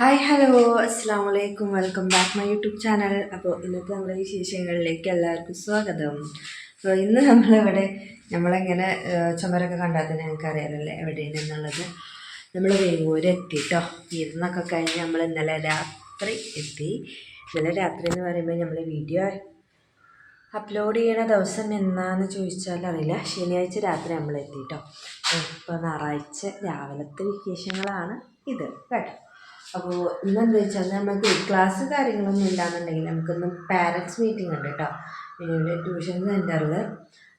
Hi hello അസ്സാം വലൈക്കും welcome back my YouTube channel അപ്പോൾ ഇന്നത്തെ നമ്മുടെ വിശേഷങ്ങളിലേക്ക് എല്ലാവർക്കും സ്വാഗതം. അപ്പോൾ ഇന്ന് നമ്മളിവിടെ നമ്മളെങ്ങനെ ചുമരൊക്കെ കണ്ടാൽ തന്നെ ഞങ്ങൾക്ക് അറിയാലല്ലേ എവിടെയാണ് എന്നുള്ളത്. നമ്മൾ വേങ്ങൂര് എത്തി കേട്ടോ ഇരുന്നൊക്കെ കഴിഞ്ഞ് നമ്മൾ ഇന്നലെ രാത്രി എത്തി. ഇന്നലെ രാത്രി എന്ന് പറയുമ്പോൾ നമ്മൾ വീഡിയോ അപ്ലോഡ് ചെയ്യണ ദിവസം എന്നാന്ന് ചോദിച്ചാൽ അറിയില്ല. ശനിയാഴ്ച രാത്രി നമ്മൾ എത്തി കേട്ടോ ഇപ്പോൾ ഞായറാഴ്ച രാവിലത്തെ വിശേഷങ്ങളാണ് ഇത് കേട്ടോ. അപ്പോൾ ഇന്നെന്താ വെച്ചാൽ നമുക്ക് ക്ലാസ് കാര്യങ്ങളൊന്നും ഇല്ലാന്നുണ്ടെങ്കിൽ നമുക്കൊന്ന് പാരൻസ് മീറ്റിംഗ് ഉണ്ട് കേട്ടോ പിന്നെ ട്യൂഷൻ സെന്ററിൽ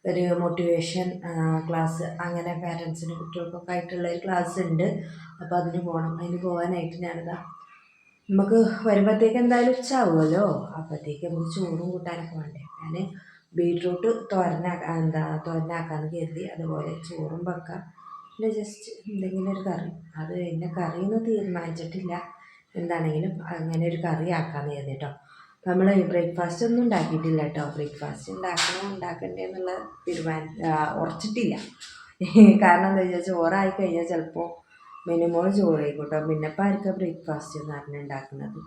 ഒരു മോട്ടിവേഷൻ ക്ലാസ് അങ്ങനെ പാരൻസിന് കുട്ടികൾക്കൊക്കെ ആയിട്ടുള്ള ഒരു ക്ലാസ് ഉണ്ട്. അപ്പോൾ അതിന് പോകണം അതിന് പോകാനായിട്ട് ഞാനിതാ നമുക്ക് വരുമ്പോഴത്തേക്ക് എന്തായാലും ഉച്ചാവുമല്ലോ അപ്പോഴത്തേക്ക് നമുക്ക് ചോറും കൂട്ടാനൊക്കെ വേണ്ടേ? ഞാൻ ബീട്രൂട്ട് തോരനാക്കാൻ എന്താ തോരനാക്കാമെന്ന് കരുതി അതുപോലെ ചോറും വെക്കാം. പിന്നെ ജസ്റ്റ് എന്തെങ്കിലും ഒരു കറി. അത് പിന്നെ കറിയൊന്നും തീരുമാനിച്ചിട്ടില്ല. എന്താണെങ്കിലും അങ്ങനെ ഒരു കറി ആക്കാമെന്ന് കരുതി കേട്ടോ നമ്മൾ ബ്രേക്ക്ഫാസ്റ്റ് ഒന്നും ഉണ്ടാക്കിയിട്ടില്ല കേട്ടോ ബ്രേക്ക്ഫാസ്റ്റ് ഉണ്ടാക്കണോ ഉണ്ടാക്കണ്ടേ എന്നുള്ള തീരുമാനം ഉറച്ചിട്ടില്ല. കാരണം എന്താ വെച്ചാൽ ചോറായി കഴിഞ്ഞാൽ ചിലപ്പോൾ മിനിമോൾ ചോറ് കഴിക്കട്ടോ പിന്നെ ഇപ്പം ബ്രേക്ക്ഫാസ്റ്റ് എന്ന് പറഞ്ഞ് ഉണ്ടാക്കുന്നത്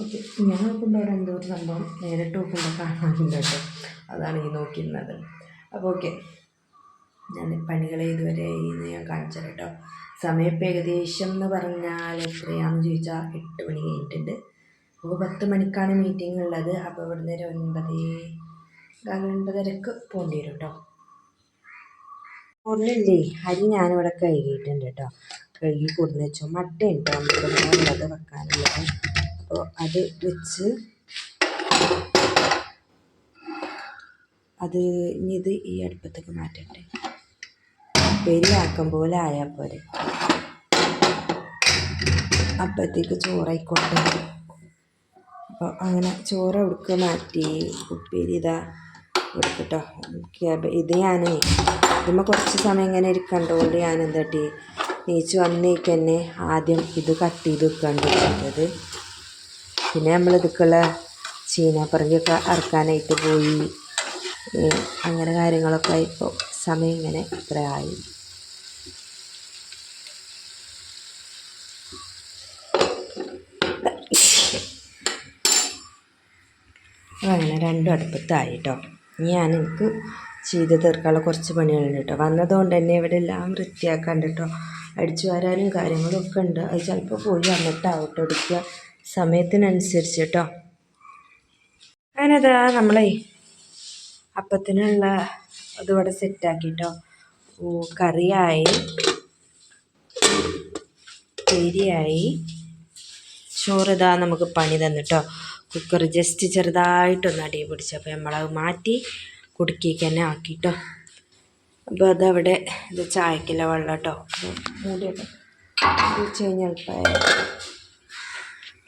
ഓക്കെ. ഞാൻ നോക്കുമ്പോൾ അവിടെ എന്തോ ഒരു സംഭവം നേരിട്ട് നോക്കുമ്പോൾ കാണാറുണ്ട് കേട്ടോ അതാണ് ഈ നോക്കുന്നത് അപ്പോൾ ഓക്കെ ഞാൻ പണികൾ ഇതുവരെ ഇന്ന് ഞാൻ കാണിച്ചു കേട്ടോ സമയം ഏകദേശം എന്ന് പറഞ്ഞാൽ എത്രയാണെന്ന് ചോദിച്ചാൽ എട്ട് മണി കഴിഞ്ഞിട്ടുണ്ട്. അപ്പോൾ പത്ത് മണിക്കാണ് മീറ്റിംഗ് ഉള്ളത്. അപ്പോൾ ഇവിടുന്ന് ഒരു ഒൻപത് ഒൻപതരക്ക് പോകേണ്ടി വരും കേട്ടോ ഒന്നില്ലേ അരി ഞാനിവിടെ കഴുകിയിട്ടുണ്ട് കേട്ടോ കഴുകി കൊടുന്ന് വെച്ചു. മട്ട ഉണ്ട് ഉള്ളത് വെക്കാനുള്ളത്. അപ്പോൾ അത് വെച്ച് അത് ഇനി ഇത് ഈ അടുപ്പത്തേക്ക് മാറ്റട്ടെ വലിയ ആക്കം പോലെ ആയാൽ പോരെ. അപ്പോഴത്തേക്ക് ചോറായിക്കോട്ടെ. അപ്പോൾ അങ്ങനെ ചോറ് ഉടുക്ക മാറ്റി ഉപ്പേരി ഇതാ കൊടുക്കട്ടോ ഇത് ഞാൻ ഇമ്മ കുറച്ച് സമയം ഇങ്ങനെ ഇരിക്കണ്ടതുകൊണ്ട് ഞാൻ എന്തട്ടി നീച്ച് വന്നേക്ക് തന്നെ ആദ്യം ഇത് കട്ട് ചെയ്ത് വെക്കാണ്ടിരിക്കുന്നത് പിന്നെ നമ്മൾ ഇതൊക്കെയുള്ള ചീനാപ്പറങ്കിയൊക്കെ അറക്കാനായിട്ട് പോയി. അങ്ങനെ കാര്യങ്ങളൊക്കെ ആയിപ്പോൾ സമയം ഇങ്ങനെ ഇത്ര ആയി. അങ്ങനെ രണ്ടും അടുപ്പത്തായി കേട്ടോ ഞാൻ എനിക്ക് ചെയ്ത് തീർക്കാനുള്ള കുറച്ച് പണികളുണ്ട് കേട്ടോ വന്നതുകൊണ്ട് തന്നെ ഇവിടെ എല്ലാം വൃത്തിയാക്കാണ്ട് കേട്ടോ അടിച്ചു വരാനും കാര്യങ്ങളും ഒക്കെ ഉണ്ട്. അത് ചിലപ്പോൾ പോയി വന്നിട്ടാവട്ടെ എടുക്കുക സമയത്തിനനുസരിച്ച് കേട്ടോ അങ്ങനെതാ നമ്മളെ അപ്പത്തിനുള്ള അതിവിടെ സെറ്റാക്കിട്ടോ ഓ കറിയായി. പേരിയായി ചോറ് ഇതാ നമുക്ക് പണി തന്നിട്ടോ. കുക്കർ ജസ്റ്റ് ചെറുതായിട്ടൊന്ന് അടി പിടിച്ചപ്പോൾ നമ്മളത് മാറ്റി കുടുക്കിക്ക് തന്നെ ആക്കിട്ടോ. അപ്പോൾ അതവിടെ ഇത് ചായക്കില്ല വെള്ളം കേട്ടോ മൂടിയൊക്കെ വെച്ച് കഴിഞ്ഞാൽ അപ്പം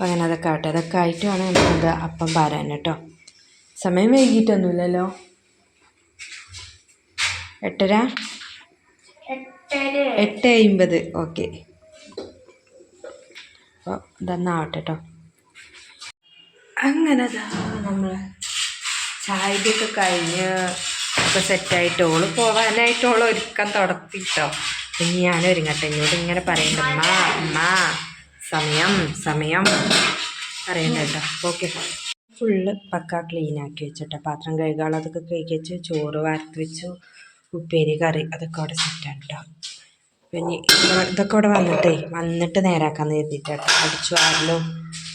അങ്ങനെ അതൊക്കെ ആട്ടെ അതൊക്കെ ആയിട്ട് വേണം നമുക്കത് അപ്പം പാരാൻ കേട്ടോ. സമയം വൈകിട്ടൊന്നുമില്ലല്ലോ. എട്ടര? എട്ട് അമ്പത് ഓക്കെ. അപ്പോൾ ഇതൊന്നാവട്ടെ കേട്ടോ അങ്ങനെ നമ്മൾ ചായയൊക്കെ കഴിഞ്ഞ് ഒക്കെ സെറ്റായിട്ട് ഓൾ പോകാനായിട്ട് ഓൾ ഒരുക്കം തുടത്തിട്ടോ. ഇനി ഞാൻ ഒരുങ്ങട്ടെ. ഇങ്ങോട്ട് ഇങ്ങനെ പറയണ്ട. അമ്മ അമ്മ സമയം സമയം. പറയണ്ട കേട്ടോ ഓക്കെ. ഫുള്ള് പക്ക ക്ലീൻ ആക്കി വെച്ചിട്ടോ. പാത്രം കഴുകാളതൊക്കെ കഴുകി വെച്ച് ചോറ് വാർത്ത് വെച്ചു. ഉപ്പേരി കറി അതൊക്കെ അവിടെ സെറ്റാണ് കേട്ടോ പിന്നെ ഇതൊക്കെ ഇവിടെ വന്നിട്ടേ വന്നിട്ട് നേരാക്കാന്ന് കരുതിയിട്ടാട്ടോ. അടിച്ചു വാരലും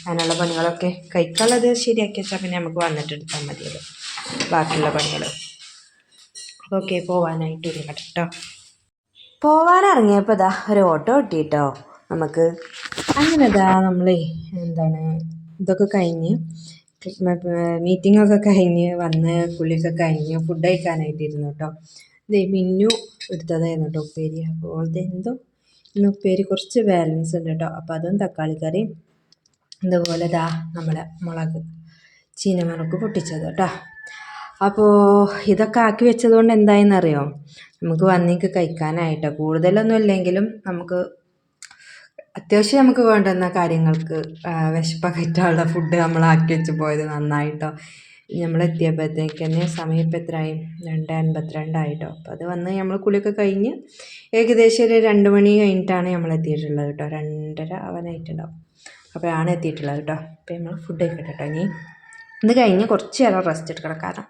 അതിനുള്ള പണികളൊക്കെ കഴിക്കാനുള്ളത് ശരിയാക്കി വെച്ചാൽ പിന്നെ നമുക്ക് വന്നിട്ട് എടുത്താൽ മതിയല്ലോ. ബാക്കിയുള്ള പണികൾ ഓക്കെ പോവാനായിട്ട് ഒരു കേട്ടോ പോവാനിറങ്ങിയപ്പോൾ ഇതാ ഒരു ഓട്ടോ കിട്ടിയിട്ടോ നമുക്ക് അങ്ങനെ ഇതാ നമ്മളേ എന്താണ് ഇതൊക്കെ കഴിഞ്ഞ് മീറ്റിംഗ് ഒക്കെ കഴിഞ്ഞ് വന്ന് കുളിയൊക്കെ കഴിഞ്ഞ് ഫുഡ് കഴിക്കാനായിട്ടിരുന്നു കേട്ടോ ഇതേ മിന്നു എടുത്തതായിരുന്നു കേട്ടോ ഉപ്പേരി. അപ്പോൾ ഇതെന്തോ ഇന്ന് ഉപ്പേരി കുറച്ച് ബാലൻസ് ഉണ്ട് കേട്ടോ. അപ്പോൾ അതും തക്കാളി കറിയും ഇതുപോലെ ദാ നമ്മളെ മുളക് ചീനമുളക് പൊട്ടിച്ചത് കേട്ടോ. അപ്പോൾ ഇതൊക്കെ ആക്കി വെച്ചതുകൊണ്ട് എന്തായെന്നറിയോ? നമുക്ക് വന്നിക്ക് കഴിക്കാനായിട്ടോ. കൂടുതലൊന്നും ഇല്ലെങ്കിലും നമുക്ക് അത്യാവശ്യം നമുക്ക് വേണ്ടുന്ന കാര്യങ്ങൾക്ക് വിശപ്പ് വിശപ്പകറ്റാനുള്ള ഫുഡ് നമ്മൾ ആക്കി വെച്ച് പോയത് നന്നായിട്ടോ. നമ്മളെത്തിയപ്പോഴത്തേക്ക് തന്നെ സമയം ഇപ്പം എത്രയായി? രണ്ട് അൻപത്തിരണ്ടായിട്ടോ അപ്പോൾ അത് വന്ന് നമ്മൾ കുളിയൊക്കെ കഴിഞ്ഞ് ഏകദേശം ഒരു രണ്ട് മണി കഴിഞ്ഞിട്ടാണ് നമ്മൾ എത്തിയിട്ടുള്ളത് കേട്ടോ. രണ്ടര അവനായിട്ടുണ്ടാവും അപ്പോഴാണ് എത്തിയിട്ടുള്ളത് കേട്ടോ. അപ്പോൾ നമ്മൾ ഫുഡ് കഴിക്കട്ടെ കേട്ടോ ഇനി ഇത് കഴിഞ്ഞ് കുറച്ച് നേരം റെസ്റ്റ് എടുക്കണം. കാരണം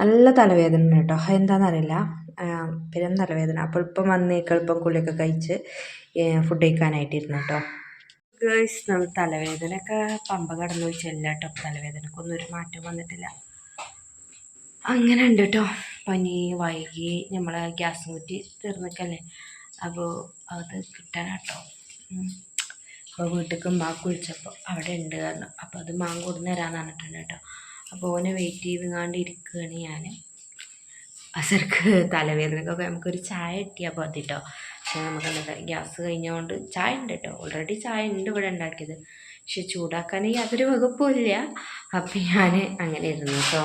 നല്ല തലവേദന ഉണ്ട് കേട്ടോ. എന്താണെന്നറിയില്ല പിന്നെ തലവേദന. അപ്പോൾ ഇപ്പം വന്നേക്ക് ഇപ്പം കുളിയൊക്കെ കഴിച്ച് ഫുഡ് കഴിക്കാനായിട്ടിരുന്നു കേട്ടോ. ഗേൾസ് നമ്മൾ തലവേദനയൊക്കെ പമ്പ കടന്നു വെച്ചല്ല കേട്ടോ തലവേദനക്കൊന്നും ഒരു മാറ്റം വന്നിട്ടില്ല. അങ്ങനെ ഉണ്ട് കേട്ടോ പനി വൈകി നമ്മളെ ഗ്യാസ് കുറ്റി തീർന്നിക്കല്ലേ? അപ്പോൾ അത് കിട്ടാനാട്ടോ. അപ്പോൾ വീട്ടിലേക്ക് മാ കുളിച്ചപ്പോൾ അവിടെ ഉണ്ട് കാരണം അപ്പോൾ അത് മാങ്ങ കൊടുന്ന് തരാമെന്ന് പറഞ്ഞിട്ടുണ്ട് കേട്ടോ. അപ്പോൾ ഓനെ വെയിറ്റ് ചെയ്തുങ്ങാണ്ട് ഇരിക്കുകയാണ് ഞാൻ അസർക്ക് തലവേദനക്കൊക്കെ നമുക്കൊരു ചായ കിട്ടിയാൽ മതി കേട്ടോ പക്ഷേ നമുക്ക് എന്താ ഗ്യാസ് കഴിഞ്ഞുകൊണ്ട് ചായ ഉണ്ട് കേട്ടോ ഓൾറെഡി ചായ ഉണ്ട് ഇവിടെ ഉണ്ടാക്കിയത് പക്ഷെ ചൂടാക്കാൻ യാതൊരു വകുപ്പുമില്ല അപ്പം ഞാൻ അങ്ങനെ ഇരുന്നു കേട്ടോ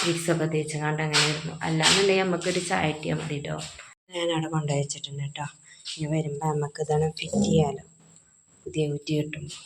വിക്സൊക്കെ തേച്ചങ്ങാണ്ട് അങ്ങനെ ഇരുന്നു അല്ലാന്നുണ്ടെങ്കിൽ നമുക്കൊരു ചായ ഇട്ടിയാൽ മതി കേട്ടോ ഞാൻ അവിടെ കൊണ്ടുവച്ചിട്ടുണ്ട് കേട്ടോ ഇനി വരുമ്പോൾ നമുക്ക് ഇതാണ് ഫിറ്റ് ചെയ്യാലോ. പുതിയ കുറ്റി കിട്ടുമ്പോൾ